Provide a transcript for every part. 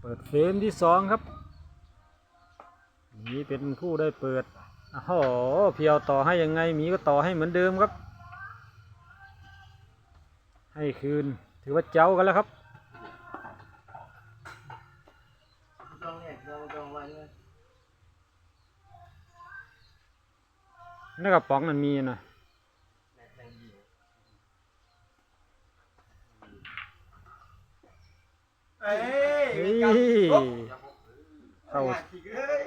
เปิดเฟรมที่สองครับนี่เป็นผู้ได้เปิดโอ้โหเพียวต่อให้ยังไงมีก็ต่อให้เหมือนเดิมครับ ให้คืนถือว่าเจ้ากันแล้วครับนี่ยต้องต้องวันกระป๋องมันมีนะ แม่แตงยี เอ้ยเฮ้ยเข้าเข้าเอ้ย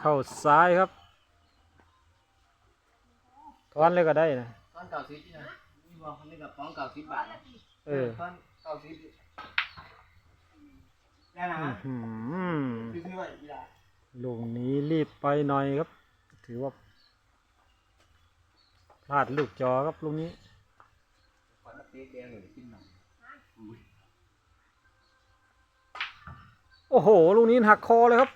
เข้าซ้ายครับทอนเลยก็ได้นะตอนเก่าสิบนะนี่บอกคนนี้กับป้องเก่าสิบบาทนะเออตอนเก่าสิบได้นะอื้อหือซื้อไว้อีหล่ะลูกนี้รีบไปหน่อยครับ ถือว่าพลาดลูกจอครับลูกนี้ขอตะเปี๊ยกแดงหน่อยกินหน่อย โอ้โห ลูกนี้หักคอเลยครับ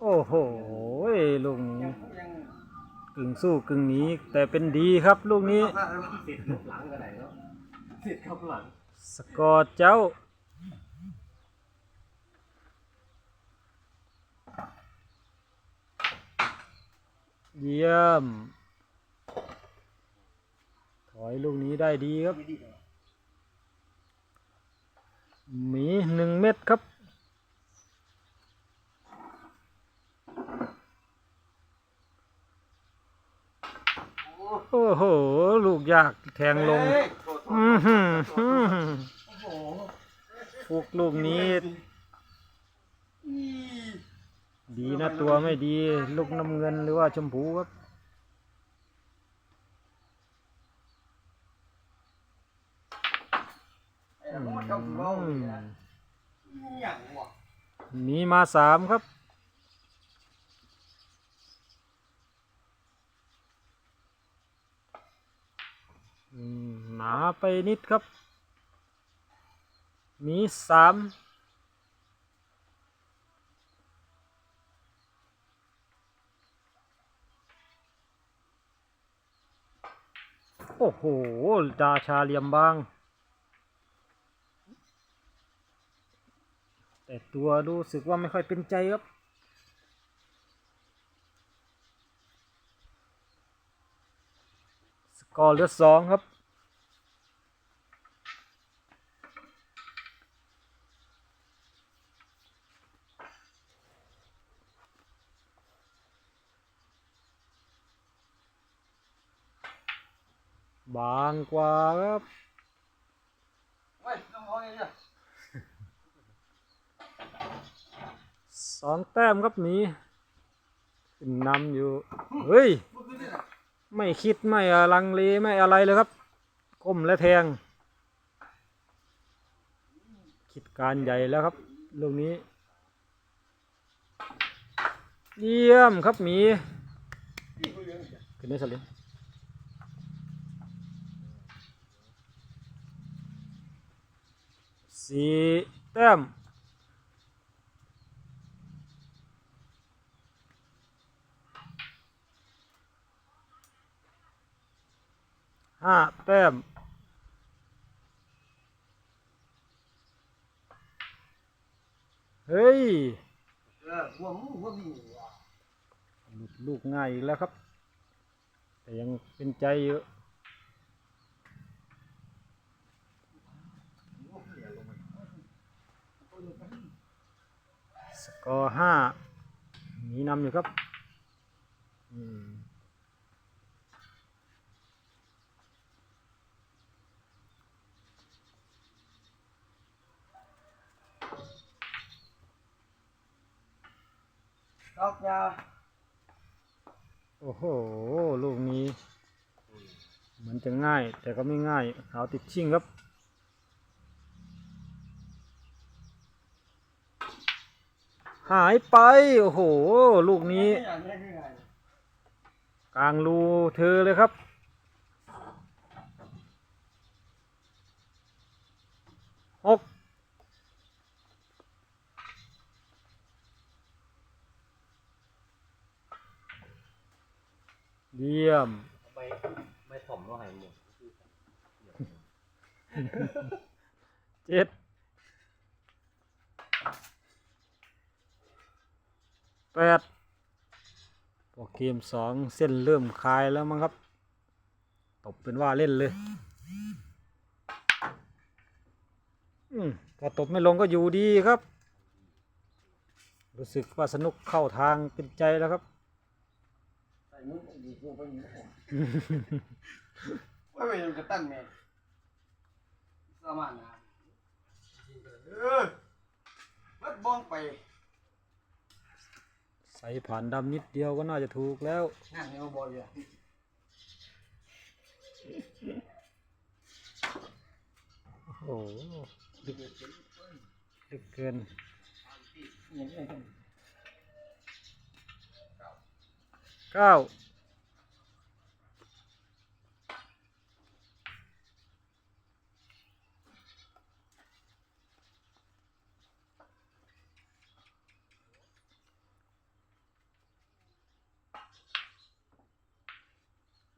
โอ้โหลูกนี้กึ่งสู้กึ่งหนีแต่เป็นดีครับ ลูกนี้เสร็จหลังก็ได้เนาะเสร็จเข้าหลัง สกอร์เจ้า เยี่ยม ถอยลูกนี้ได้ดีครับ หมีหนึ่งเม็ดครับโอ้โห ลูกยากแทงลง เฮ้ยโทษโทษอือหืออื้อหือโอ้โหฟุกลูกนี้ อีดีนะตัวไม่ดี ลูกน้ำเงินหรือว่าชมพูครับไอ้มันเจ้าเมาเลยนะอีหยังวะมีมาสามครับ หนาไปนิดครับ มีสามโอ้โห ดาชาเหลี่ยมบาง แต่ตัวรู้สึกว่าไม่ค่อยเป็นใจครับ ส กอร์เหลือสองครับ บางกว่าครับซ้องร้องไงเนี่ยสองแต้มครับนี้นำอยู่ เฮ้ย ไม่คิดไม่ลังเลไม่อะไรเลยครับก้มและแทง คิดการใหญ่แล้วครับลูกนี้ เยี่ยมครับหมีคืองนี้ขึ้นได้สลิงสี่แต้ม ห้า แต้ม เฮ้ยหลุดลูกง่ายอีกแล้วครับ แต่ยังเป็นใจเยอะสกอร์ห้ามีนำอยู่ครับ อืม ดอกยาโอ้โห ลูกนี้ เหมือนจะง่าย แต่ก็ไม่ง่ายขาวติดชิงครับ หายไป โอ้โห ลูกนี้ไม่อยากได้ยังไงกลางรูเธอเลยครับหก เยี่ยม ไม่ไม่ถ่อมว่าให้หมดเจ็ดแปดพอเกมสองเส้นเริ่มคลายแล้วมั้งครับ ตบเป็นว่าเล่นเลย อืมพอตบไม่ลงก็อยู่ดีครับ รู้สึกว่าสนุกเข้าทางเป็นใจแล้วครับใส่มุ้งดีกูไปอยู่ไม่เป็นกระตั้นแม่สมานนะเออวัดบ้องไปใส่ผ่านดำนิดเดียวก็น่าจะถูกแล้วงานนี้มาบอกอยู่โอ้โหลึกลึกเกิน เก้า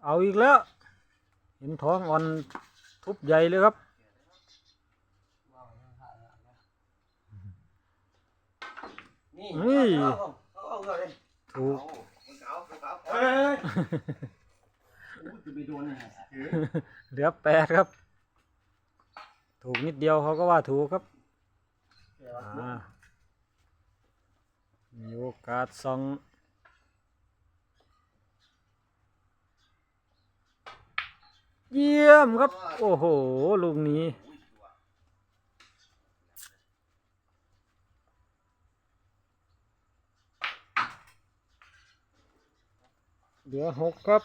เอาอีกแล้ว เห็นท้องอ่อนทุบใหญ่เลยครับนี่เฮ้ย เอาเอาเอาเอาเลยถูกเฮ้ยจะไปโดนยังไงเหลือแปดครับ ถูกนิดเดียวเขาก็ว่าถูกครับอ่ามีโอกาสสองเยี่ยมครับ โอ้โหลูกนี้ เหลือหกครับ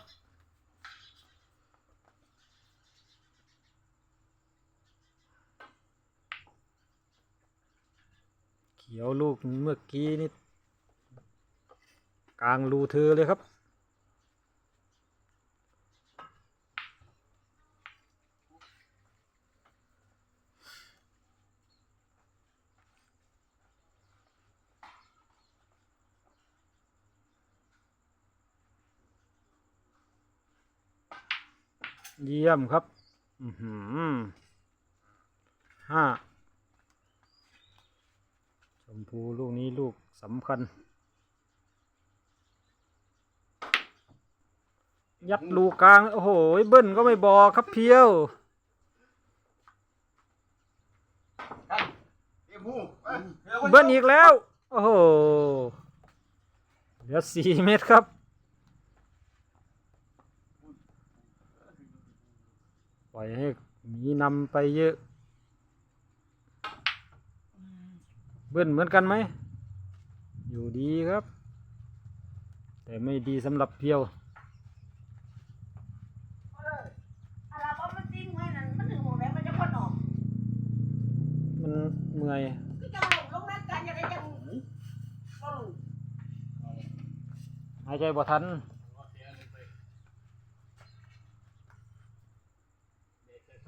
เขียวลูกเมื่อกี้นี่กลางรูเธอเลยครับ เยี่ยมครับอือหือห้าชมพูลูกนี้ลูกสำคัญ ยัดลูกกลาง โอ้โห เบิ้ลก็ไม่บอกครับเพียวเบิ้ลอีกแล้ว โอ้โห เหลือสี่เมตรครับ ปล่ อยให้หมีนำไปเยอะ เบิ้ลเหมือนกันไหม อยู่ดีครับ แต่ไม่ดีสำหรับเพียวอะไรว่ามันติ้งไว้นั่นมันถึงหม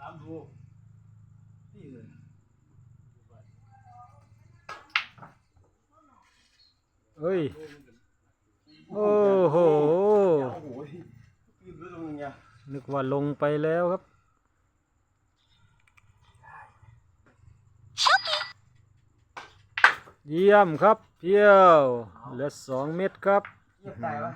ายใจบ่ทันเฮ้ยโอ้โหโอ้โห นึกว่าลงไปแล้วครับ เยี่ยมครับ เพียวเหลือสองเม็ดครับ เยี่ยบตายวะ